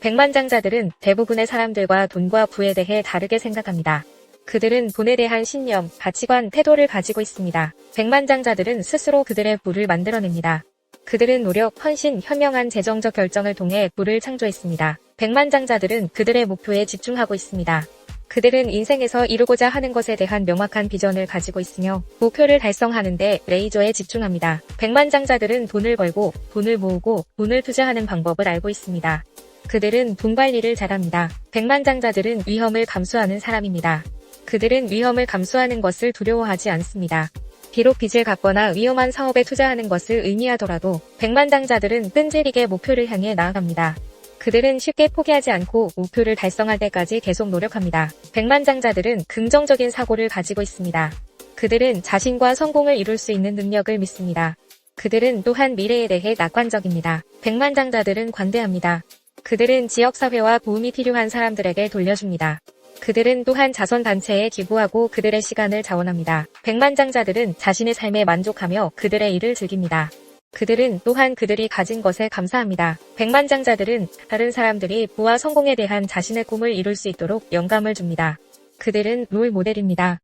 백만장자들은 대부분의 사람들과 돈과 부에 대해 다르게 생각합니다. 그들은 돈에 대한 신념, 가치관, 태도를 가지고 있습니다. 백만장자들은 스스로 그들의 부를 만들어냅니다. 그들은 노력, 헌신, 현명한 재정적 결정을 통해 부를 창조했습니다. 백만장자들은 그들의 목표에 집중하고 있습니다. 그들은 인생에서 이루고자 하는 것에 대한 명확한 비전을 가지고 있으며 목표를 달성하는데 레이저에 집중합니다. 백만장자들은 돈을 벌고 돈을 모으고 돈을 투자하는 방법을 알고 있습니다. 그들은 돈 관리를 잘합니다. 백만장자들은 위험을 감수하는 사람입니다. 그들은 위험을 감수하는 것을 두려워하지 않습니다. 비록 빚을 갚거나 위험한 사업에 투자하는 것을 의미하더라도 백만장자들은 끈질기게 목표를 향해 나아갑니다. 그들은 쉽게 포기하지 않고 목표를 달성할 때까지 계속 노력합니다. 백만장자들은 긍정적인 사고를 가지고 있습니다. 그들은 자신과 성공을 이룰 수 있는 능력을 믿습니다. 그들은 또한 미래에 대해 낙관적입니다. 백만장자들은 관대합니다. 그들은 지역사회와 도움이 필요한 사람들에게 돌려줍니다. 그들은 또한 자선단체에 기부하고 그들의 시간을 자원합니다. 백만장자들은 자신의 삶에 만족하며 그들의 일을 즐깁니다. 그들은 또한 그들이 가진 것에 감사합니다. 백만장자들은 다른 사람들이 부와 성공에 대한 자신의 꿈을 이룰 수 있도록 영감을 줍니다. 그들은 롤 모델입니다.